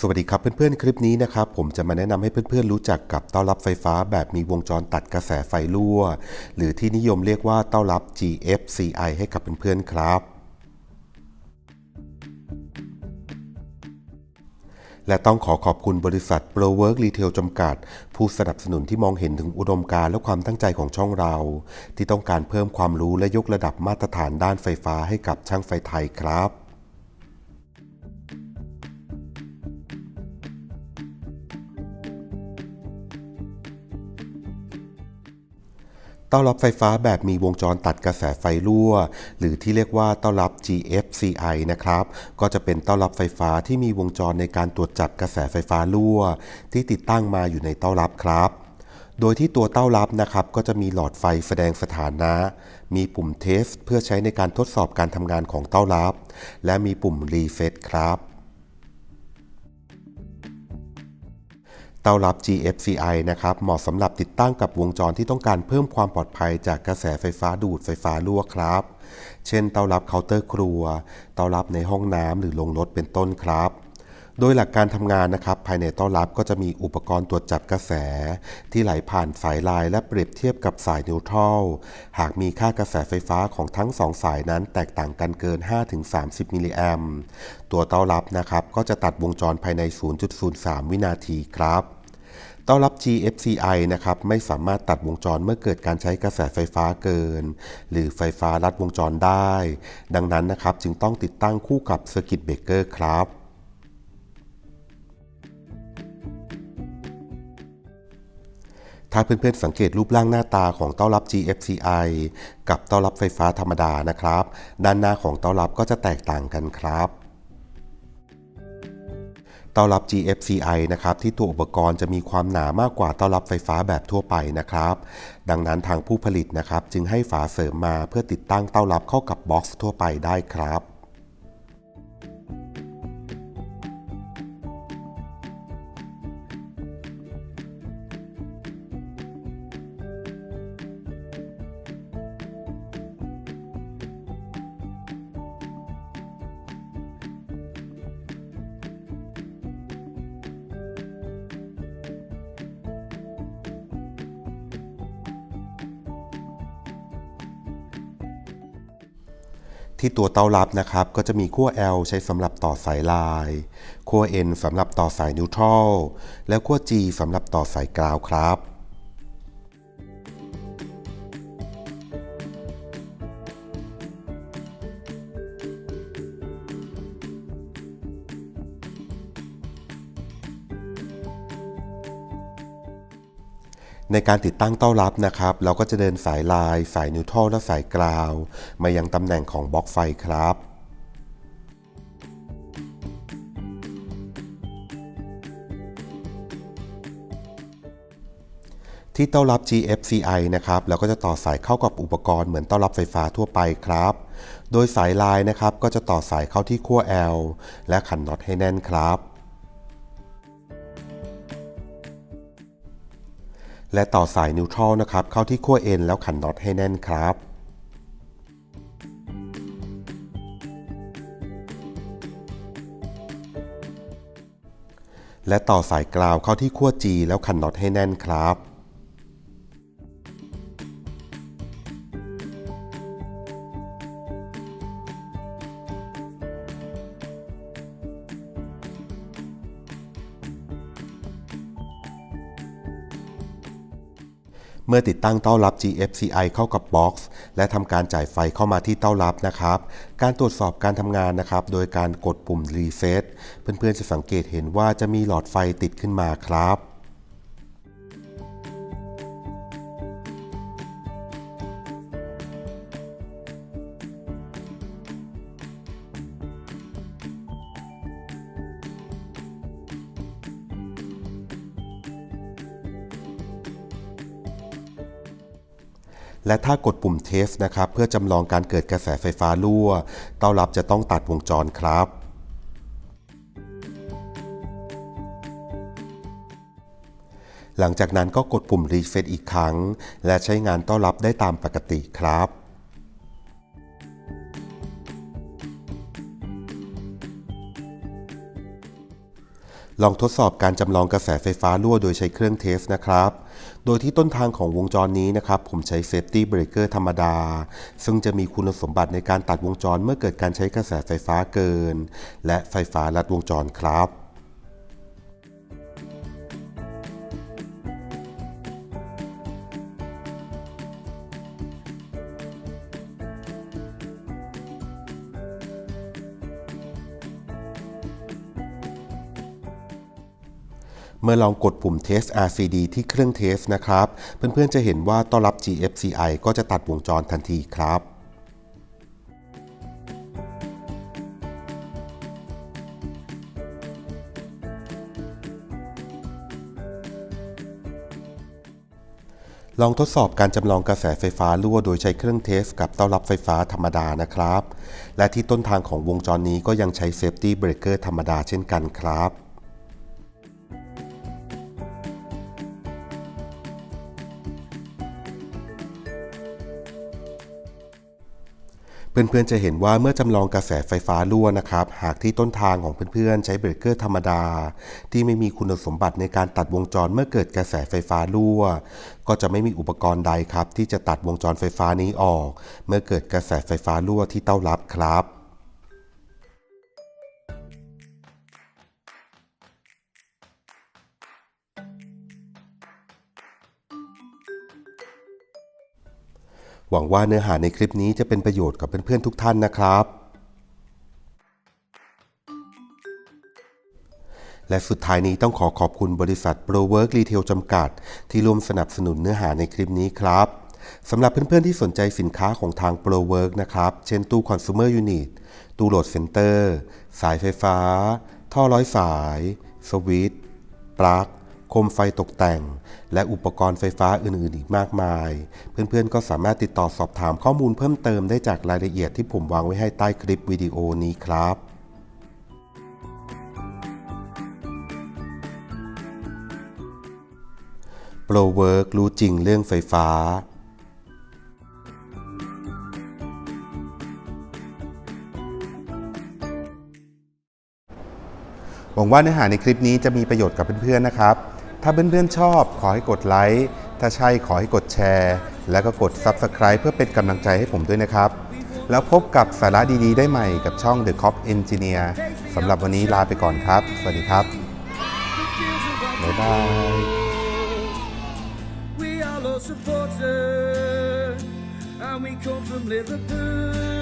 สวัสดีครับเพื่อนๆ คลิปนี้นะครับผมจะมาแนะนำให้เพื่อนๆ รู้จักกับเต้ารับไฟฟ้าแบบมีวงจรตัดกระแสไฟรั่ว หรือที่นิยมเรียกว่าเต้ารับ GFCI ให้กับเพื่อนๆ ครับ และต้องขอขอบคุณบริษัท Pro Work Retail จำกัด ผู้สนับสนุนที่มองเห็นถึงอุดมการณ์และความตั้งใจของช่องเรา ที่ต้องการเพิ่มความรู้และยกระดับมาตรฐานด้านไฟฟ้าให้กับช่างไฟไทยครับ ต้อนรับไฟฟ้าแบบมีวงจรตัดกระแสไฟรั่ว หรือที่เรียกว่าต้อนรับ GFCI นะครับ ก็จะเป็นต้อนรับไฟฟ้าที่มีวงจรในการตรวจจับกระแสไฟฟ้ารั่ว ที่ติดตั้งมาอยู่ในเต้ารับครับโดยที่ตัวเต้ารับนะครับก็จะมีหลอดไฟแสดงสถานะ มีปุ่มเทสเพื่อใช้ในการทดสอบการทำงานของเต้ารับ และมีปุ่มรีเฟซครับ เตารับ GFCI นะครับเหมาะสำหรับติดตั้งกับวงจรที่ต้องการเพิ่มความปลอดภัยจากกระแสไฟฟ้าดูดไฟฟ้ารั่วครับ เช่นเตารับเคาน์เตอร์ครัว เตารับในห้องน้ำหรือโรงรถเป็นต้นครับ โดยหลักการทำงานนะครับ ภายในเต้ารับก็จะมีอุปกรณ์ตรวจจับกระแส ที่ไหลผ่านสายลายและเปรียบเทียบกับสายนิวทรัลหากมีค่ากระแสไฟฟ้าของทั้งสองสายนั้นแตกต่างกันเกิน 5-30 มิลลิแอมตัวเต้ารับนะครับก็จะตัดวงจรภายใน 0.03 วินาทีครับ ต้อนรับ GFCI นะครับไม่สามารถตัดวงจรเมื่อเกิดการใช้กระแสไฟฟ้าเกิน หรือไฟฟ้าลัดวงจรได้ ดังนั้นนะครับจึงต้องติดตั้งคู่กับ Circuit Breaker ครับถ้าเพื่อนๆสังเกตรูปร่างหน้าตาของเต้ารับ GFCI กับเต้ารับไฟฟ้าธรรมดานะครับ ด้านหน้าของเต้ารับก็จะแตกต่างกันครับ เต้ารับ GFCI นะครับที่ตัวอุปกรณ์จะมีความหนามากกว่าเต้ารับไฟฟ้าแบบทั่วไปนะครับ ดังนั้นทางผู้ผลิตนะครับจึงให้ฝาเสริมมาเพื่อติดตั้งเต้ารับเข้ากับบ็อกซ์ทั่วไปได้ครับ ที่ตัวเต้ารับนะครับ ก็จะมีขั้ว L ใช้สำหรับต่อสายลาย ขั้ว N สำหรับต่อสายนิวทรัล และขั้ว G สำหรับต่อสายกราวครับ ในการติดตั้งเต้ารับนะครับ เราก็จะเดินสายลาย สายนิวทรัลและสายกราว มายังตำแหน่งของบล็อกไฟครับที่เต้ารับ GFCI นะครับ เราก็จะต่อสายเข้ากับอุปกรณ์เหมือนเต้ารับไฟฟ้าทั่วไปครับ โดยสายลายนะครับก็จะต่อสายเข้าที่ขั้ว L และขันน็อตให้แน่นครับ และต่อสายนิวทรัลนะครับ เข้าที่ขั้วเอ็นแล้วขันน็อตให้แน่นครับและต่อสายกราวเข้าที่ขั้ว G แล้วขันน็อตให้แน่นครับ เมื่อติดตั้งเต้ารับ GFCI เข้ากับบ็อกซ์และทำการจ่ายไฟเข้ามาที่เต้ารับนะครับ การตรวจสอบการทำงานนะครับ โดยการกดปุ่มรีเฟซเพื่อนๆจะสังเกตเห็นว่าจะมีหลอดไฟติดขึ้นมาครับ และถ้ากดปุ่มเทสนะครับ เพื่อจำลองการเกิดกระแสไฟฟ้ารั่ว เต้ารับจะต้องตัดวงจรครับหลังจากนั้นก็กดปุ่มรีเฟซอีกครั้ง และใช้งานต้อนรับได้ตามปกติครับ ลองทดสอบการจำลองกระแสไฟฟ้ารั่วโดยใช้เครื่องเทสนะครับ โดยที่ต้นทางของวงจรนี้นะครับ ผมใช้ Safety Breaker ธรรมดา ซึ่งจะมีคุณสมบัติในการตัดวงจรเมื่อเกิดการใช้กระแสไฟฟ้าเกิน และไฟฟ้าลัดวงจรครับ เมื่อลองกดปุ่ม Test RCD ที่เครื่องเทสนะครับ เพื่อนๆจะเห็นว่าต้อนรับ GFCI ก็จะตัดวงจรทันทีครับลองทดสอบการจำลองกระแสไฟฟ้ารั่วโดยใช้เครื่องเทสกับเต้ารับไฟฟ้าธรรมดานะครับ และที่ต้นทางของวงจรนี้ก็ยังใช้ Safety Breaker ธรรมดาเช่นกันครับ เพื่อนๆจะเห็นว่าเมื่อจำลองกระแสไฟฟ้ารั่วนะครับ หากที่ต้นทางของเพื่อนๆ ใช้เบรกเกอร์ธรรมดา ที่ไม่มีคุณสมบัติในการตัดวงจรเมื่อเกิดกระแสไฟฟ้ารั่ว ก็จะไม่มีอุปกรณ์ใดครับ ที่จะตัดวงจรไฟฟ้านี้ออก เมื่อเกิดกระแสไฟฟ้ารั่วที่เต้ารับครับ หวังว่าเนื้อหาในคลิปนี้จะเป็นประโยชน์กับเพื่อนๆทุกท่านนะครับ และสุดท้ายนี้ต้องขอขอบคุณบริษัท Pro Work Retail จำกัด ที่ร่วมสนับสนุนเนื้อหาในคลิปนี้ครับสำหรับเพื่อนๆที่สนใจสินค้าของทาง Pro Work นะครับ เช่นตู้ Consumer Unit ตู้โหลดเซ็นเตอร์ สายไฟฟ้า ท่อร้อยสาย สวิตช์ปลั๊ก คมไฟตกแต่ง และอุปกรณ์ไฟฟ้าอื่นๆ อีกมากมาย เพื่อนๆ ก็สามารถติดต่อสอบถามข้อมูลเพิ่มเติมได้จากรายละเอียดที่ผมวางไว้ให้ใต้คลิปวิดีโอนี้ครับโปรเวิร์กรู้จริงเรื่องไฟฟ้าหวังว่าเนื้อหาในคลิปนี้จะมีประโยชน์กับเพื่อนๆนะครับ ถ้าเพื่อนๆชอบขอให้กดไลค์ ถ้าใช่ขอให้กดแชร์ แล้วก็กด Subscribe เพื่อเป็นกำลังใจให้ผมด้วยนะครับ แล้วพบกับสาระดีๆ ได้ใหม่กับช่อง The Cop Engineer สำหรับวันนี้ลาไปก่อนครับ สวัสดีครับ บ๊ายบาย We are all supporters, and we come from Liverpool.